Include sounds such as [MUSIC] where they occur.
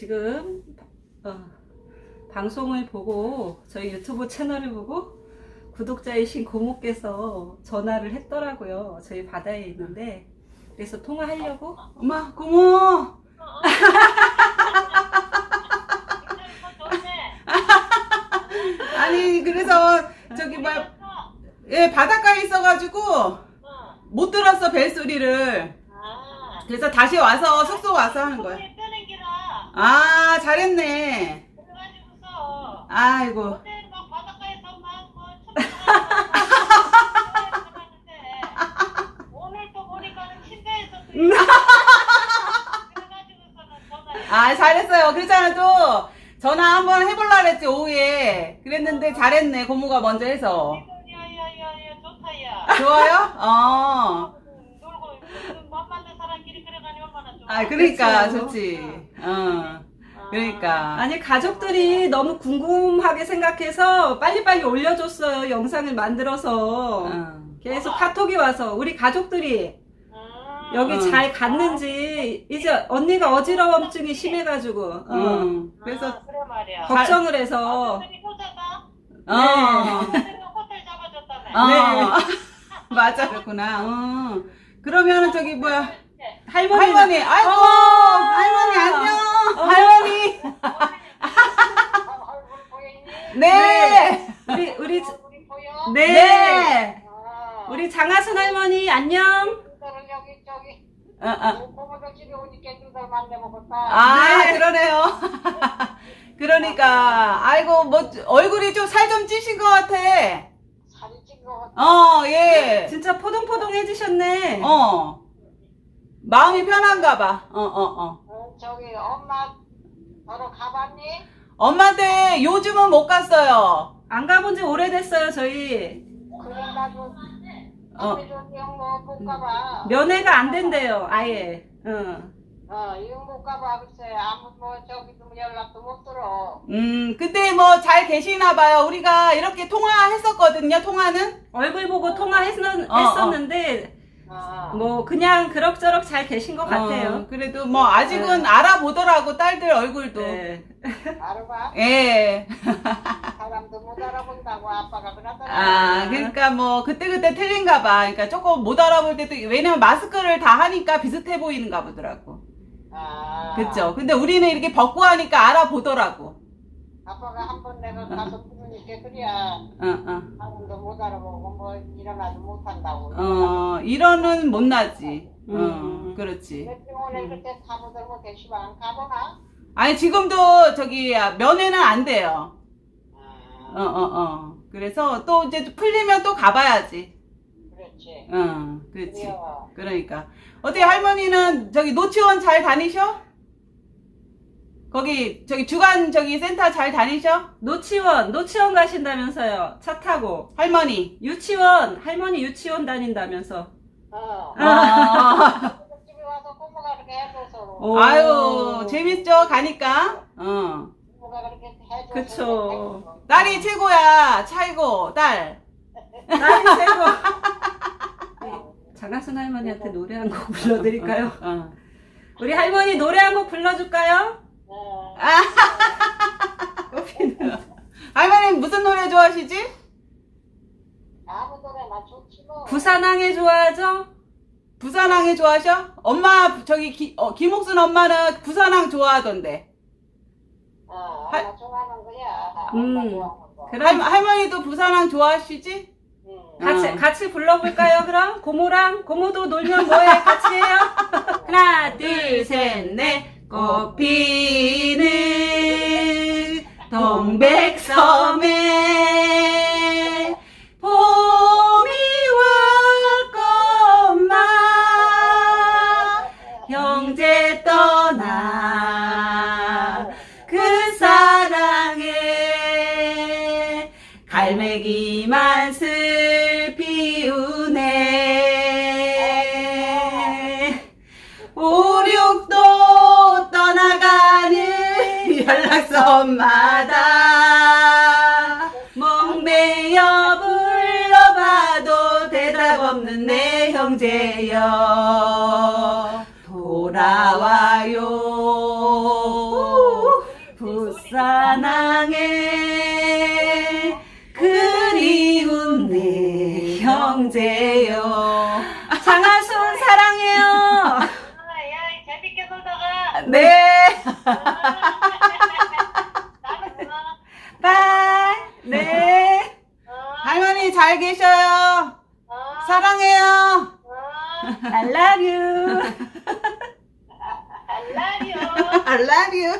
지금 어, 방송을 보고 저희 유튜브 채널을 보고 구독자이신 고모께서 전화를 했더라고요. 저희 바다에 있는데. 그래서 통화하려고. 엄마 고모! [LAUGHS] 아니 그래서 저기 뭐예 바닷가에 있어가지고 못 들었어 벨 소리를. 그래서 다시 와서 숙소 와서 하는 거야. 아 잘했네 그래가지고서 아이고 어제 막 바닷가에서 막뭐 오늘 또 보니까는 침대에서 그래가지고서는 아 잘했어요 그랬잖아 또 전화 한번 해볼라 그랬지 오후에 그랬는데 잘했네 고모가 먼저 해서 야야야야 좋다야. 좋아요? 어. 놀고 맘 맞는 사람끼리 그래가니 얼마나 좋아. 아 그러니까 그쵸. 좋지 어 그러니까 아니 가족들이 너무 궁금하게 생각해서 빨리빨리 올려줬어요. 영상을 만들어서 어. 계속 카톡이 와서 우리 가족들이 아, 여기 어. 잘 갔는지 이제 언니가 어지러움증이 심해가지고 어, 응. 그래서 아, 그래 말이야. 걱정을 해서 아들이 호자다. 어. 아들이 호텔 잡아줬다며. 어. 네. [LAUGHS] 맞아 그렇구나. 어. 그러면은 저기 뭐야 할머니 할머니 아이고 어. 할머니 안녕 어. 할머니? 네. 우리 우리? 네. 네. 아, 우리 장하순 할머니 안녕. 여기 저기 어, 어. 고모도 집에 오니까 누들 만나 먹었다. 아 네. 그러네요. [LAUGHS] 그러니까 아이고 뭐 얼굴이 좀 살 좀 찌신 것 같아. 살이 찐거 같아. 어 예. 진짜 포동포동해지셨네. 어. 마음이 편한가 봐. 어, 어, 어. 어, 저기 엄마 너로 가봤니? 엄마한테 요즘은 못 갔어요. 안 가본 지 오래됐어요 저희. 그래 나도 어. 집에 좀 영모 못 가봐. 면회가 안 된대요 아예. 응. 어, 이거 못 가봐 글쎄 아무 뭐 저기 좀 연락도 못 들어. 음, 그때 뭐잘 계시나 봐요. 우리가 이렇게 통화했었거든요, 통화는. 얼굴 보고 통화했었는데 어, 어. 뭐 그냥 그럭저럭 잘 계신 것 어, 같아요. 그래도 뭐 아직은 알아보더라고, 딸들 얼굴도. 네. 알아봐. 예. 사람도 못 알아본다고 아빠가 그러더라. 아, 그러니까 뭐 그때그때 틀린가 봐. 그러니까 조금 못 알아볼 때도, 왜냐면 마스크를 다 하니까 비슷해 보이는가 보더라고. 아. 그쵸? 근데 우리는 이렇게 벗고 하니까 알아보더라고. 아빠가 한 번 내가 가서 부르니까 그래야 어, 어. 사람도 못 알아보고 뭐 일어나도 못한다고. 어, 이러는 못 나지. 어, 음. 그렇지. 몇 오늘 그때 사무들 못해 시방 가보나? 아니, 지금도 저기 면회는 안 돼요. 아, 어, 어, 어. 그래서 또 이제 풀리면 또 가봐야지. 그렇지. 응, 그렇지. 그래요. 그러니까. 어떻게 할머니는 저기 노치원 잘 다니셔? 거기, 저기 주간 저기 센터 잘 다니셔? 노치원 노치원 가신다면서요. 차 타고 할머니. 유치원 할머니 유치원 다닌다면서. 어. 아, 집에 와서 고모가 그렇게 해줘서. 오. 아유, 재밌죠? 가니까. 어. 고모가 그렇게 해줘서. 그쵸. 딸이 최고야. 차이고, 딸. 딸이 최고. [LAUGHS] 장하순 할머니한테 노래 한 곡 불러드릴까요? 어. 우리 할머니 노래 한 곡 불러줄까요? [LAUGHS] 어. 할머니 무슨 노래 좋아하시지? 아무 노래나 좋지 뭐. 부산항에 좋아하죠? 부산항이 좋아하셔? 엄마, 저기, 기, 어, 김옥순 엄마는 부산항 좋아하던데. 어, 할- 엄마 좋아하는 거야. 음. 엄마 좋아하는 거. 그럼 할, 할머니도 부산항 좋아하시지? 응. 같이 어. 같이 불러볼까요? 그럼 고모랑 고모도 놀면 뭐해? 같이 해요. [LAUGHS] 하나, 둘, 셋, 넷. 꽃피는 동백섬에 봄이 왔건만 형제 떠나 그 사랑에 갈매기만 슬 밤마다. 멍매여 불러봐도 대답 없는 내 형제여. 돌아와요. 부산항에 그리운 내 형제여. 장하순 사랑해요. 재밌게 놀다가. 네. 계셔요. 아, 사랑해요. 아, I love you. I love you. I love you.